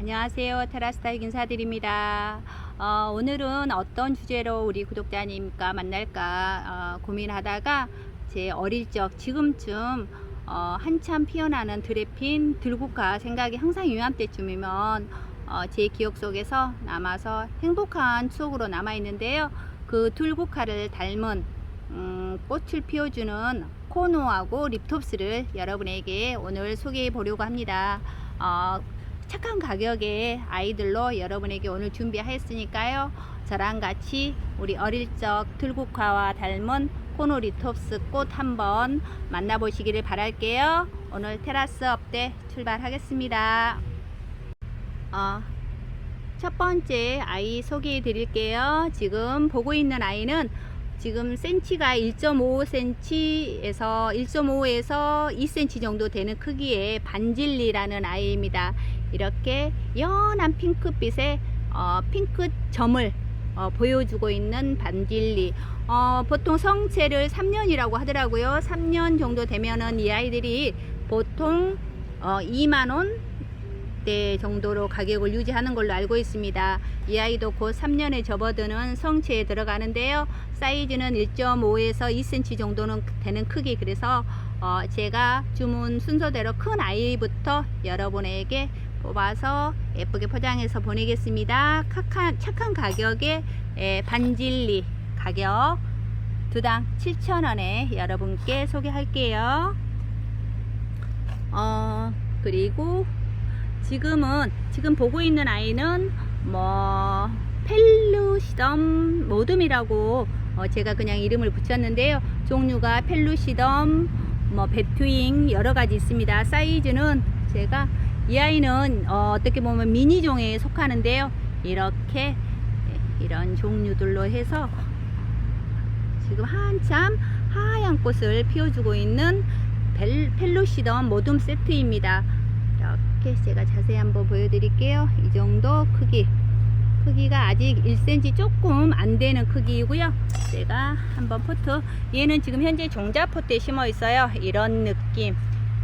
안녕하세요. 테라스타일 인사드립니다. 어, 오늘은 어떤 주제로 우리 구독자님과 만날까 어, 고민하다가 제 어릴 적 지금쯤 어, 한참 피어나는 드레핀 들국화 생각이 항상 이맘때쯤이면 어, 제 기억 속에서 남아서 행복한 추억으로 남아 있는데요. 그 들국화를 닮은 음, 꽃을 피워주는 코노하고 립톱스를 여러분에게 오늘 소개해 보려고 합니다. 어, 착한 가격에 아이들로 여러분에게 오늘 준비하였으니까요. 저랑 같이 우리 어릴 적 들국화와 닮은 코노리톱스 꽃 한번 만나보시기를 바랄게요. 오늘 테라스 업대 출발하겠습니다. 어, 첫 번째 아이 소개해 드릴게요. 지금 보고 있는 아이는 지금 센치가 1.5cm에서 1.5에서 2cm 정도 되는 크기의 반질리라는 아이입니다. 이렇게 연한 핑크빛의 어, 핑크 점을 어, 보여주고 있는 반질리. 어, 보통 성체를 3년이라고 하더라고요. 3년 정도 되면은 이 아이들이 보통 어, 2만 원 대 정도로 가격을 유지하는 걸로 알고 있습니다. 이 아이도 곧 3년에 접어드는 성체에 들어가는데요. 사이즈는 1.5에서 2cm 정도는 되는 크기. 그래서 어, 제가 주문 순서대로 큰 아이부터 여러분에게 뽑아서 예쁘게 포장해서 보내겠습니다. 착한, 착한 가격에 에, 반질리 가격 두당 7,000원에 여러분께 소개할게요. 어, 그리고 지금은 지금 보고 있는 아이는 뭐 펠루시덤 모듬이라고 어, 제가 그냥 이름을 붙였는데요. 종류가 펠루시덤, 뭐 배트윙 여러 가지 있습니다. 사이즈는 제가 이 아이는 어, 어떻게 보면 미니종에 속하는데요. 이렇게 예, 이런 종류들로 해서 지금 한참 하얀 꽃을 피워주고 있는 벨, 펠루시덤 모둠 세트입니다. 이렇게 제가 자세히 한번 보여드릴게요. 이 정도 크기. 크기가 아직 1cm 조금 안 되는 크기이고요. 제가 한번 포트. 얘는 지금 현재 종자 포트에 심어 있어요. 이런 느낌.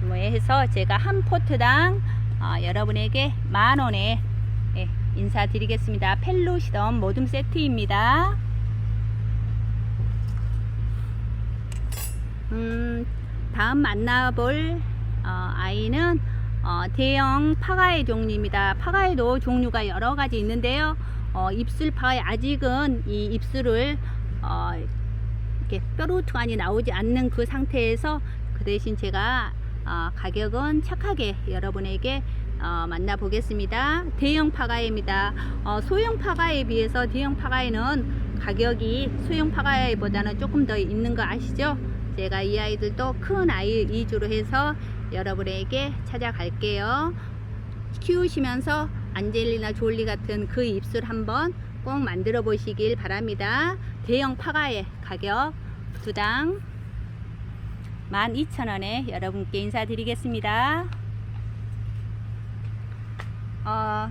뭐 해서 제가 한 포트당 어, 여러분에게 만 원에 예, 인사드리겠습니다. 펠로시덤 모둠 세트입니다. 음, 다음 만나볼 어, 아이는 어, 대형 파가의 종류입니다. 파가에도 종류가 여러 가지 있는데요. 어, 입술 파가에 아직은 이 입술을 어, 이렇게 뾰루퉁하니 나오지 않는 그 상태에서 그 대신 제가 어, 가격은 착하게 여러분에게 어, 만나보겠습니다. 대형 파가에입니다. 어, 소형 파가에 비해서 대형 파가에는 가격이 소형 파가에보다는 조금 더 있는 거 아시죠? 제가 이 아이들도 큰 아이 위주로 해서 여러분에게 찾아갈게요. 키우시면서 안젤리나 졸리 같은 그 입술 한번 꼭 만들어 보시길 바랍니다. 대형 파가의 가격 두 당 12,000원에 여러분께 인사드리겠습니다. 어,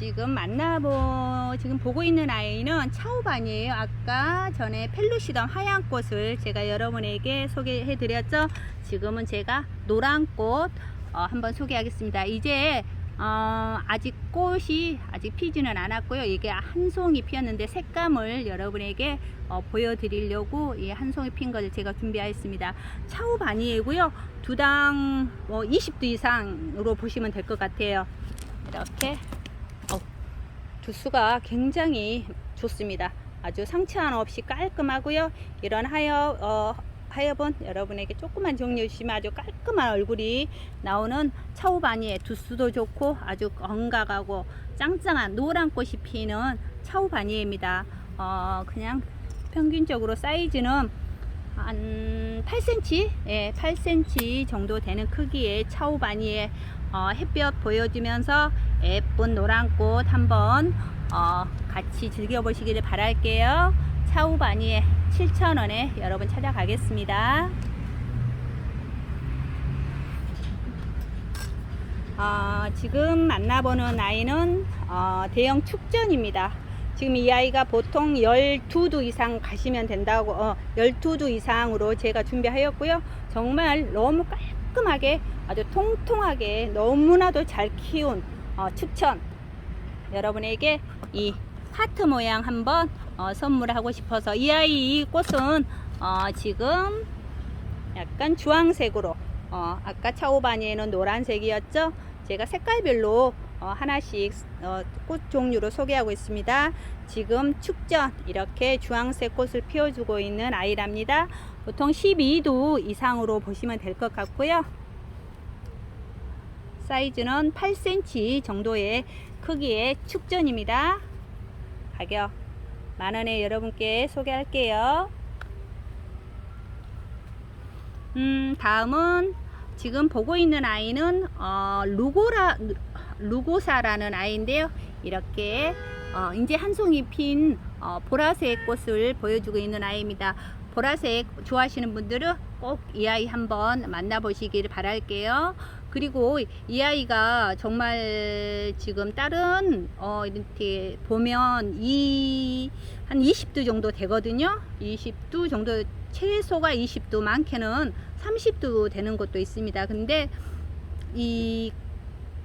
지금 만나보 지금 보고 있는 아이는 차우반이에요. 아까 전에 펠루시던 하얀 꽃을 제가 여러분에게 소개해 드렸죠. 지금은 제가 노란 꽃 어, 한번 소개하겠습니다. 이제 어, 아직 꽃이 아직 피지는 않았고요. 이게 한 송이 피었는데 색감을 여러분에게 어, 보여드리려고 이 한 송이 핀 것을 제가 준비하였습니다. 차우바니에고요. 두당 뭐 20도 이상으로 보시면 될 것 같아요. 이렇게 어, 두수가 굉장히 좋습니다. 아주 상처 없이 깔끔하고요. 이런 하여 어, 하여분 여러분에게 조그만 종류 주시면 아주 깔끔한 얼굴이 나오는 차우바니의 두수도 좋고 아주 건강하고 짱짱한 노란 꽃이 피는 차우바니입니다. 어, 그냥 평균적으로 사이즈는 한 8cm, 예, 8cm 정도 되는 크기의 차우바니의 어, 햇볕 보여주면서 예쁜 노란 꽃 한번 어, 같이 즐겨보시기를 바랄게요. 차우바니에 7,000원에 여러분 찾아가겠습니다. 어, 지금 만나보는 아이는 어, 대형 축전입니다. 지금 이 아이가 보통 12두 이상 가시면 된다고 어, 12두 이상으로 제가 준비하였고요. 정말 너무 깔끔 하게 아주 통통하게 너무나도 잘 키운 어, 추천 여러분에게 이 하트 모양 한번 어, 선물하고 싶어서 이 아이 이 꽃은 어, 지금 약간 주황색으로 어, 아까 차오바니에는 노란색이었죠. 제가 색깔별로 어, 하나씩 어, 꽃 종류로 소개하고 있습니다. 지금 축전 이렇게 주황색 꽃을 피워주고 있는 아이랍니다. 보통 12도 이상으로 보시면 될 것 같고요. 사이즈는 8cm 정도의 크기의 축전입니다. 가격 만원에 여러분께 소개할게요. 음, 다음은 지금 보고 있는 아이는 어, 루고라 루고사라는 아이인데요. 이렇게 어, 이제 한 송이 핀 어, 보라색 꽃을 보여주고 있는 아이입니다. 보라색 좋아하시는 분들은 꼭 이 아이 한번 만나보시길 바랄게요. 그리고 이 아이가 정말 지금 다른 어 이렇게 보면 이 한 20도 정도 되거든요. 20도 정도 최소가 20도 많게는 30도 되는 것도 있습니다. 근데 이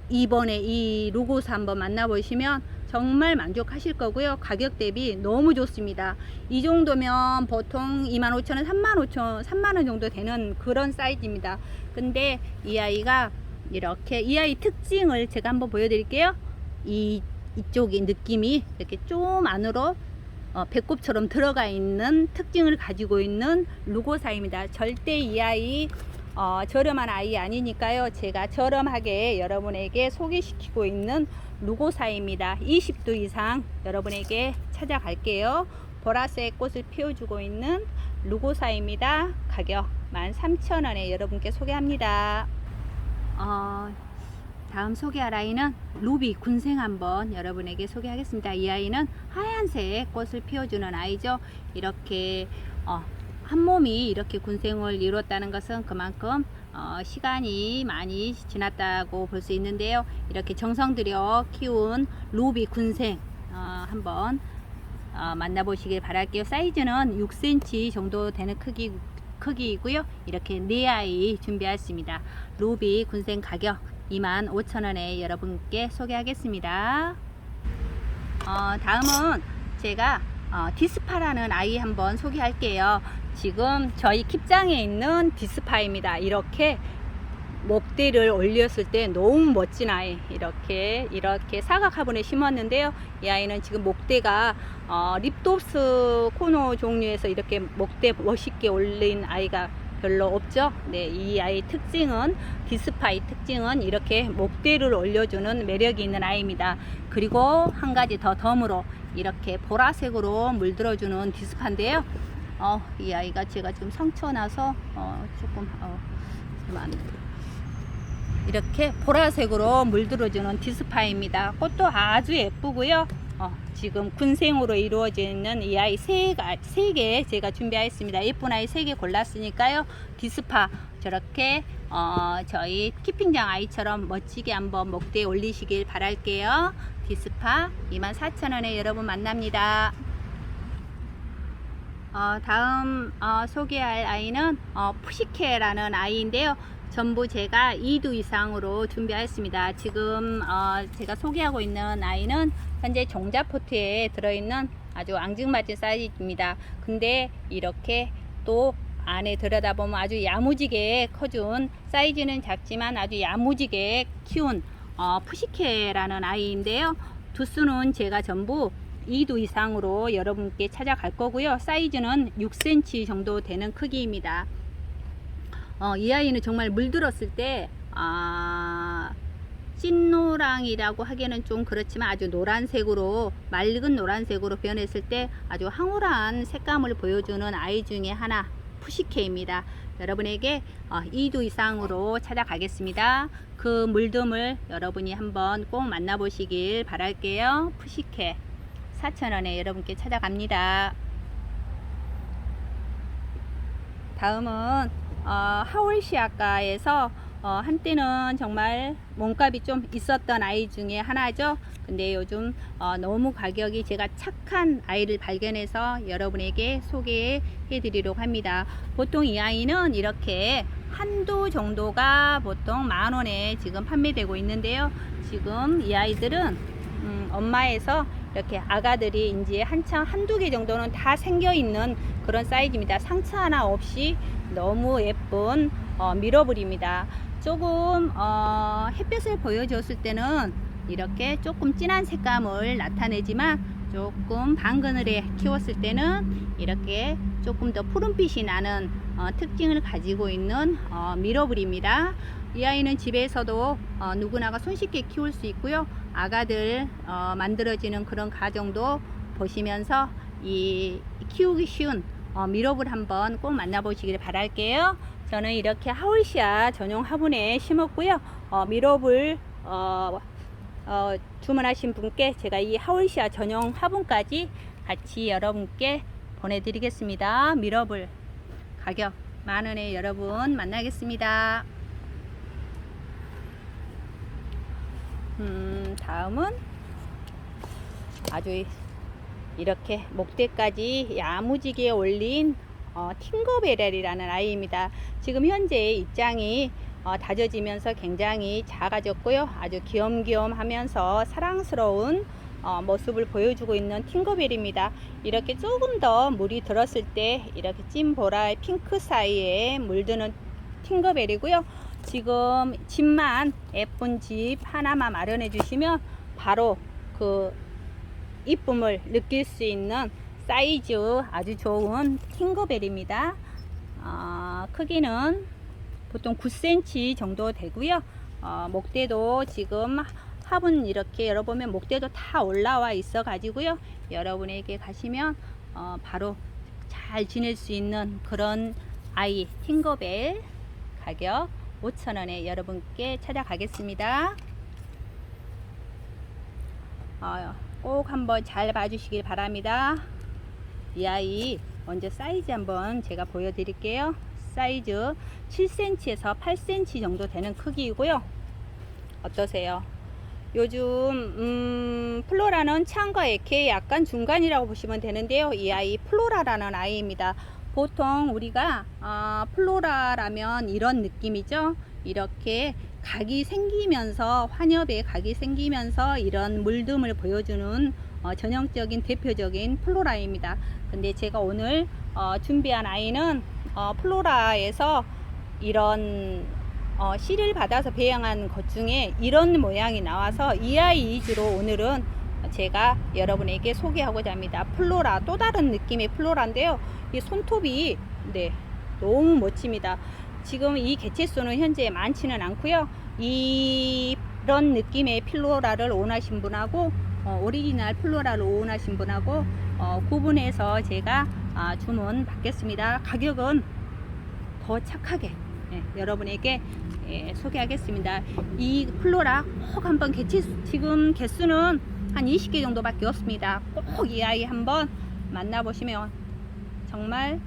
이번에 이 로고스 한번 만나보시면 정말 만족하실 거고요. 가격 대비 너무 좋습니다. 이 정도면 보통 25,000원, 35,000원, 3만원 정도 되는 그런 사이즈입니다. 근데 이 아이가 이렇게 이 아이 특징을 제가 한번 보여드릴게요. 이 이쪽이 느낌이 이렇게 좀 안으로 어, 배꼽처럼 들어가 있는 특징을 가지고 있는 루고사입니다. 절대 이 아이 어, 저렴한 아이 아니니까요. 제가 저렴하게 여러분에게 소개시키고 있는 루고사입니다. 20도 이상 여러분에게 찾아갈게요. 보라색 꽃을 피워주고 있는 루고사입니다. 가격 13,000원에 여러분께 소개합니다. 어, 다음 소개할 아이는 루비 군생 한번 여러분에게 소개하겠습니다. 이 아이는 하얀색 꽃을 피워주는 아이죠. 이렇게 어, 한 몸이 이렇게 군생을 이뤘다는 것은 그만큼 어, 시간이 많이 지났다고 볼 수 있는데요. 이렇게 정성 들여 키운 루비 군생 어, 한번 어, 만나보시길 바랄게요. 사이즈는 6cm 정도 되는 크기 크기이고요. 이렇게 네 아이 준비했습니다. 루비 군생 가격 25,000원에 여러분께 소개하겠습니다. 어, 다음은 제가 어, 디스파라는 아이 한번 소개할게요. 지금 저희 킵장에 있는 디스파입니다. 이렇게 목대를 올렸을 때 너무 멋진 아이 이렇게 이렇게 사각 화분에 심었는데요. 이 아이는 지금 목대가 어, 립도스 코노 종류에서 이렇게 목대 멋있게 올린 아이가 별로 없죠? 네, 이 아이 특징은 디스파이 특징은 이렇게 목대를 올려주는 매력이 있는 아이입니다. 그리고 한 가지 더 덤으로 이렇게 보라색으로 물들어주는 디스파인데요 어, 이 아이가 제가 지금 상처 나서 어, 조금 어, 좀 안, 이렇게 보라색으로 물들어주는 디스파입니다. 꽃도 아주 예쁘고요. 어, 지금 군생으로 이루어져 있는 이 아이 세, 세개 제가 준비하였습니다. 예쁜 아이 세 개 골랐으니까요. 디스파 저렇게 어, 저희 키핑장 아이처럼 멋지게 한번 목대에 올리시길 바랄게요. 디스파 24,000원에 여러분 만납니다. 어, 다음 어, 소개할 아이는 어, 푸시케라는 아이인데요. 전부 제가 2두 이상으로 준비하였습니다. 지금 어, 제가 소개하고 있는 아이는 현재 종자포트에 들어있는 아주 앙증맞은 사이즈입니다. 근데 이렇게 또 안에 들여다보면 아주 야무지게 커준 사이즈는 작지만 아주 야무지게 키운 어, 푸시케라는 아이인데요. 두수는 제가 전부 2도 이상으로 여러분께 찾아갈 거고요. 사이즈는 6cm 정도 되는 크기입니다. 어, 이 아이는 정말 물들었을 때, 아, 찐노랑이라고 하기에는 좀 그렇지만 아주 노란색으로, 맑은 노란색으로 변했을 때 아주 황홀한 색감을 보여주는 아이 중에 하나, 푸시케입니다. 여러분에게 어, 2도 이상으로 찾아가겠습니다. 그 물듬을 여러분이 한번 꼭 만나보시길 바랄게요. 푸시케 4,000원에 여러분께 찾아갑니다. 다음은 어, 하월시아가에서 어, 한때는 정말 몸값이 좀 있었던 아이 중에 하나죠. 근데 요즘 어, 너무 가격이 제가 착한 아이를 발견해서 여러분에게 소개해 드리려고 합니다. 보통 이 아이는 이렇게 한도 정도가 보통 만 원에 지금 판매되고 있는데요. 지금 이 아이들은 음, 엄마에서 이렇게 아가들이 이제 한참 한두 개 정도는 다 생겨 있는 그런 사이즈입니다. 상처 하나 없이 너무 예쁜 어, 미러블입니다. 조금 어, 햇볕을 보여줬을 때는 이렇게 조금 진한 색감을 나타내지만 조금 방그늘에 키웠을 때는 이렇게 조금 더 푸른빛이 나는 어, 특징을 가지고 있는 어, 미러블입니다. 이 아이는 집에서도 어, 누구나가 손쉽게 키울 수 있고요. 아가들 어, 만들어지는 그런 가정도 보시면서 이 키우기 쉬운 어, 미러블 한번 꼭 만나보시길 바랄게요. 저는 이렇게 하울시아 전용 화분에 심었고요. 어, 미러블 어, 어, 주문하신 분께 제가 이 하울시아 전용 화분까지 같이 여러분께 보내드리겠습니다. 미러블 가격 만 원에 여러분 만나겠습니다. 음, 다음은 아주 이렇게 목대까지 야무지게 올린 어, 팅거베렐이라는 아이입니다. 지금 현재 입장이 어, 다져지면서 굉장히 작아졌고요. 아주 귀염귀염 하면서 사랑스러운 어, 모습을 보여주고 있는 팅거벨입니다. 이렇게 조금 더 물이 들었을 때 이렇게 찐 보라 핑크 사이에 물드는 팅거벨이고요. 지금 집만 예쁜 집 하나만 마련해 주시면 바로 그 이쁨을 느낄 수 있는 사이즈 아주 좋은 팅거벨입니다. 어, 크기는 보통 9cm 정도 되고요. 어, 목대도 지금 화분 이렇게 열어보면 목대도 다 올라와 있어 가지고요. 여러분에게 가시면 어, 바로 잘 지낼 수 있는 그런 아이 팅거벨 가격 5,000원에 여러분께 찾아가겠습니다. 어, 꼭 한번 잘 봐주시길 바랍니다. 이 아이 먼저 사이즈 한번 제가 보여드릴게요. 사이즈 7cm에서 8cm 정도 되는 크기이고요. 어떠세요? 요즘 음, 플로라는 창과 에케 약간 중간이라고 보시면 되는데요. 이 아이 플로라라는 아이입니다. 보통 우리가 어, 플로라라면 이런 느낌이죠. 이렇게 각이 생기면서 환엽에 각이 생기면서 이런 물듦을 보여주는 어, 전형적인 대표적인 플로라입니다. 근데 제가 오늘 어, 준비한 아이는 어, 플로라에서 이런 어, 씨를 받아서 배양한 것 중에 이런 모양이 나와서 이 아이 위주로 오늘은 제가 여러분에게 소개하고자 합니다. 플로라 또 다른 느낌의 플로라인데요. 이 손톱이 네 너무 멋집니다. 지금 이 개체수는 현재 많지는 않고요. 이런 느낌의 플로라를 원하신 분하고 어, 오리지널 플로라를 원하신 분하고 어, 구분해서 제가 아, 주문 받겠습니다. 가격은 더 착하게 예, 여러분에게 예, 소개하겠습니다. 이 플로라 꼭 한번 개체 지금 개수는 한 20개 정도밖에 없습니다. 꼭 이 아이 한번 만나보시면 정말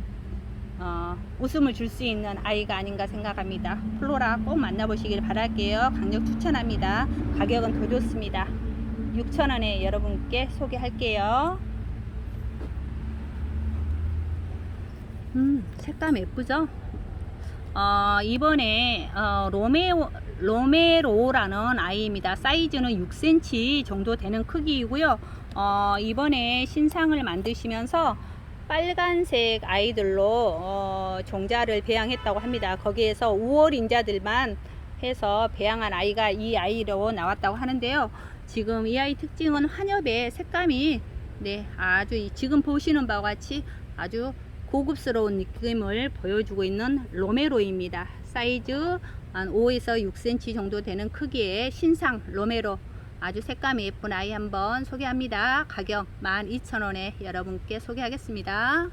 어, 웃음을 줄 수 있는 아이가 아닌가 생각합니다. 플로라 꼭 만나보시길 바랄게요. 강력 추천합니다. 가격은 더 좋습니다. 6,000원에 여러분께 소개할게요. 음, 색감 예쁘죠? 어, 이번에 어, 로메오, 로메로라는 아이입니다. 사이즈는 6cm 정도 되는 크기이고요. 어, 이번에 신상을 만드시면서 빨간색 아이들로 어, 종자를 배양했다고 합니다. 거기에서 5월 인자들만 해서 배양한 아이가 이 아이로 나왔다고 하는데요. 지금 이 아이 특징은 환엽의 색감이 네 아주 이- 지금 보시는 바와 같이 아주 고급스러운 느낌을 보여주고 있는 로메로입니다. 사이즈 한 5에서 6cm 정도 되는 크기의 신상 로메로 아주 색감이 예쁜 아이 한번 소개합니다. 가격 12,000원에 여러분께 소개하겠습니다.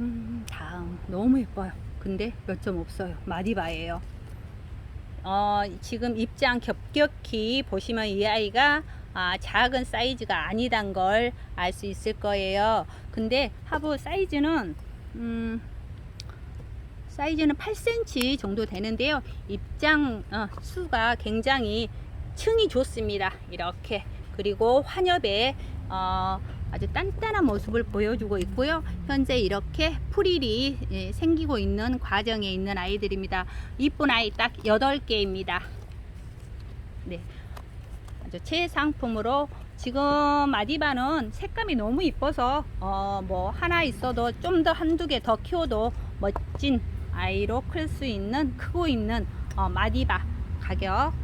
음, 다음 너무 예뻐요. 근데 몇 점 없어요. 마디바예요. 어, 지금 입장 겹겹이 보시면 이 아이가 아, 작은 사이즈가 아니단 걸 알 수 있을 거예요. 근데 하부 사이즈는 음, 사이즈는 8cm 정도 되는데요. 입장 어, 수가 굉장히 층이 좋습니다. 이렇게 그리고 환엽에 어, 아주 단단한 모습을 보여주고 있고요. 현재 이렇게 풀일이 예, 생기고 있는 과정에 있는 아이들입니다. 이쁜 아이 딱 8개입니다. 네. 아주 최상품으로 지금 마디바는 색감이 너무 이뻐서 어 뭐 하나 있어도 좀 더 한두 개 더 키워도 멋진 아이로 클 수 있는 크고 있는 어 마디바 가격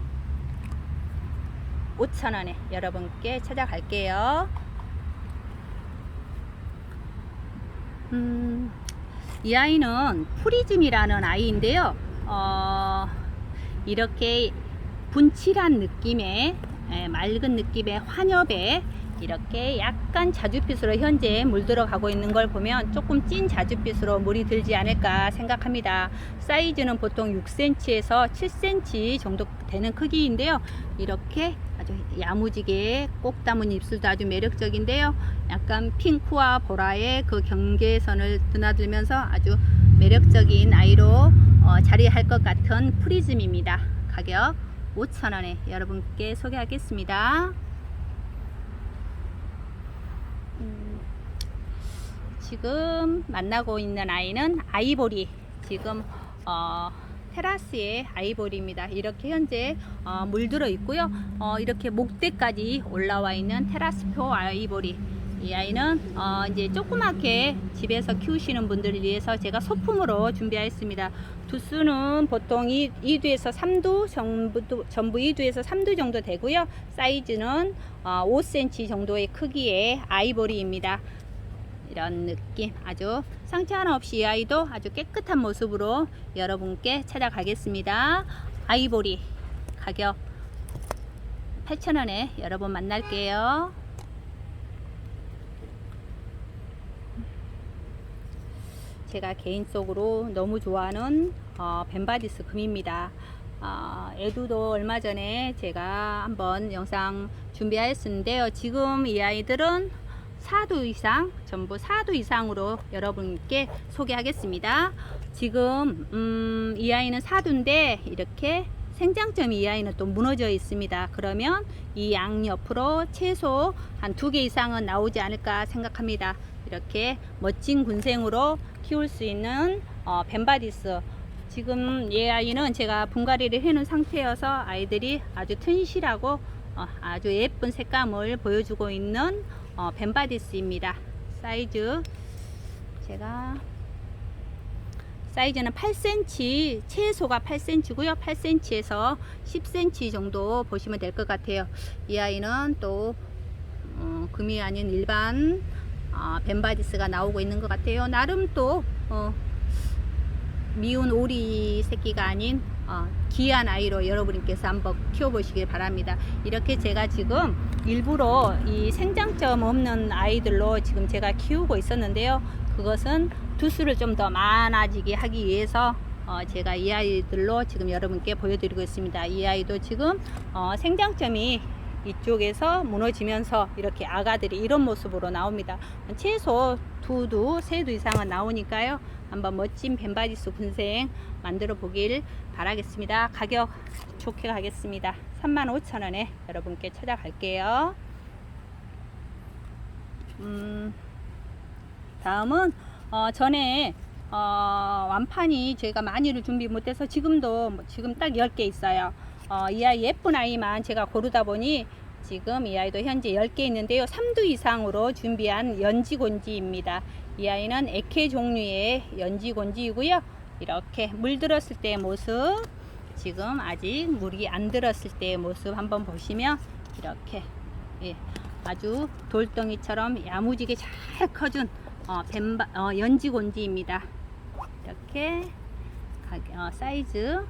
5,000원에 여러분께 찾아갈게요. 음, 이 아이는 프리즘이라는 아이인데요. 어, 이렇게 분칠한 느낌의 예, 맑은 느낌의 환엽에 이렇게 약간 자주빛으로 현재 물들어 가고 있는 걸 보면 조금 찐 자주빛으로 물이 들지 않을까 생각합니다. 사이즈는 보통 6cm에서 7cm 정도 되는 크기인데요. 이렇게 아주 야무지게 꼭 담은 입술도 아주 매력적인데요. 약간 핑크와 보라의 그 경계선을 드나들면서 아주 매력적인 아이로 어, 자리할 것 같은 프리즘입니다. 가격 5,000원에 여러분께 소개하겠습니다. 음, 지금 만나고 있는 아이는 아이보리. 지금 어, 테라스의 아이보리입니다. 이렇게 현재 어, 물들어 있고요. 어, 이렇게 목대까지 올라와 있는 테라스표 아이보리. 이 아이는 어, 이제 조그맣게 집에서 키우시는 분들을 위해서 제가 소품으로 준비하였습니다. 두수는 보통 2, 2두에서 3두 전부, 전부 2두에서 3두 정도 되고요. 사이즈는 어, 5cm 정도의 크기의 아이보리입니다. 이런 느낌 아주 상처 하나 없이 이 아이도 아주 깨끗한 모습으로 여러분께 찾아가겠습니다. 아이보리 가격 8,000원에 여러분 만날게요. 제가 개인적으로 너무 좋아하는 어, 벤바디스 금입니다. 어, 에두도 얼마 전에 제가 한번 영상 준비하였는데요. 지금 이 아이들은 4두 이상, 전부 4두 이상으로 여러분께 소개하겠습니다. 지금 음, 이 아이는 4두인데 이렇게 생장점이 이 아이는 또 무너져 있습니다. 그러면 이 양 옆으로 최소 한 두 개 이상은 나오지 않을까 생각합니다. 이렇게 멋진 군생으로 키울 수 있는 어, 벤바디스 지금 얘 아이는 제가 분갈이를 해놓은 상태여서 아이들이 아주 튼실하고 어, 아주 예쁜 색감을 보여주고 있는 어, 벤바디스입니다. 사이즈. 제가 사이즈는 8cm 최소가 8cm고요. 8cm에서 10cm 정도 보시면 될 것 같아요. 이 아이는 또 어, 금이 아닌 일반 어, 벤바디스가 나오고 있는 것 같아요. 나름 또 어, 미운 오리 새끼가 아닌 어, 귀한 아이로 여러분께서 한번 키워보시길 바랍니다. 이렇게 제가 지금 일부러 이 생장점 없는 아이들로 지금 제가 키우고 있었는데요. 그것은 두수를 좀 더 많아지게 하기 위해서 어, 제가 이 아이들로 지금 여러분께 보여드리고 있습니다. 이 아이도 지금 어, 생장점이 이쪽에서 무너지면서 이렇게 아가들이 이런 모습으로 나옵니다. 최소 두두, 세두 이상은 나오니까요. 한번 멋진 벤바디스 군생 만들어 보길 바라겠습니다. 가격 좋게 가겠습니다. 35,000원에 여러분께 찾아갈게요. 음, 다음은 어, 전에 어, 완판이 제가 많이를 준비 못해서 지금도 뭐 지금 딱 10개 있어요. 어, 이 아이 예쁜 아이만 제가 고르다 보니 지금 이 아이도 현재 10개 있는데요. 3두 이상으로 준비한 연지곤지입니다. 이 아이는 에케 종류의 연지곤지이고요. 이렇게 물들었을 때의 모습 지금 아직 물이 안 들었을 때의 모습 한번 보시면 이렇게 예, 아주 돌덩이처럼 야무지게 잘 커준 어, 뱀바, 어, 연지곤지입니다. 이렇게 가격, 어, 사이즈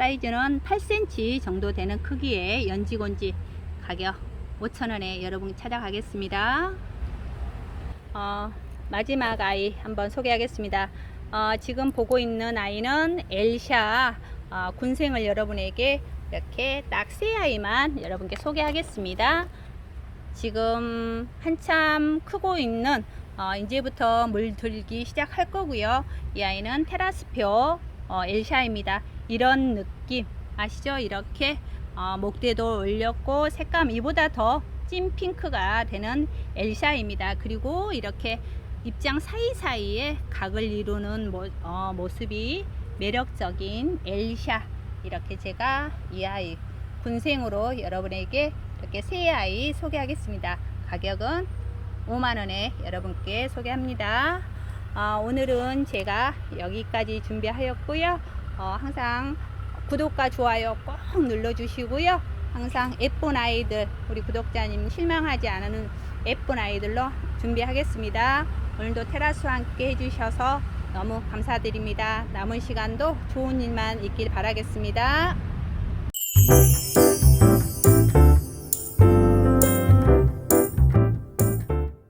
사이즈는 8cm 정도 되는 크기의 연지곤지 가격 5,000원에 여러분 찾아가겠습니다. 어, 마지막 아이 한번 소개하겠습니다. 어, 지금 보고 있는 아이는 엘샤 어, 군생을 여러분에게 이렇게 딱 세 아이만 여러분께 소개하겠습니다. 지금 한참 크고 있는 어, 이제부터 물 들기 시작할 거고요. 이 아이는 테라스표 어, 엘샤입니다. 이런 느낌 아시죠? 이렇게 어, 목대도 올렸고 색감 이보다 더 찐 핑크가 되는 엘샤입니다. 그리고 이렇게 입장 사이사이에 각을 이루는 모, 어, 모습이 매력적인 엘샤 이렇게 제가 이 아이 군생으로 여러분에게 이렇게 새 아이 소개하겠습니다. 가격은 5만원에 여러분께 소개합니다. 어, 오늘은 제가 여기까지 준비하였고요. 어, 항상 구독과 좋아요 꼭 눌러주시고요. 항상 예쁜 아이들, 우리 구독자님 실망하지 않는 예쁜 아이들로 준비하겠습니다. 오늘도 테라스와 함께 해주셔서 너무 감사드립니다. 남은 시간도 좋은 일만 있길 바라겠습니다.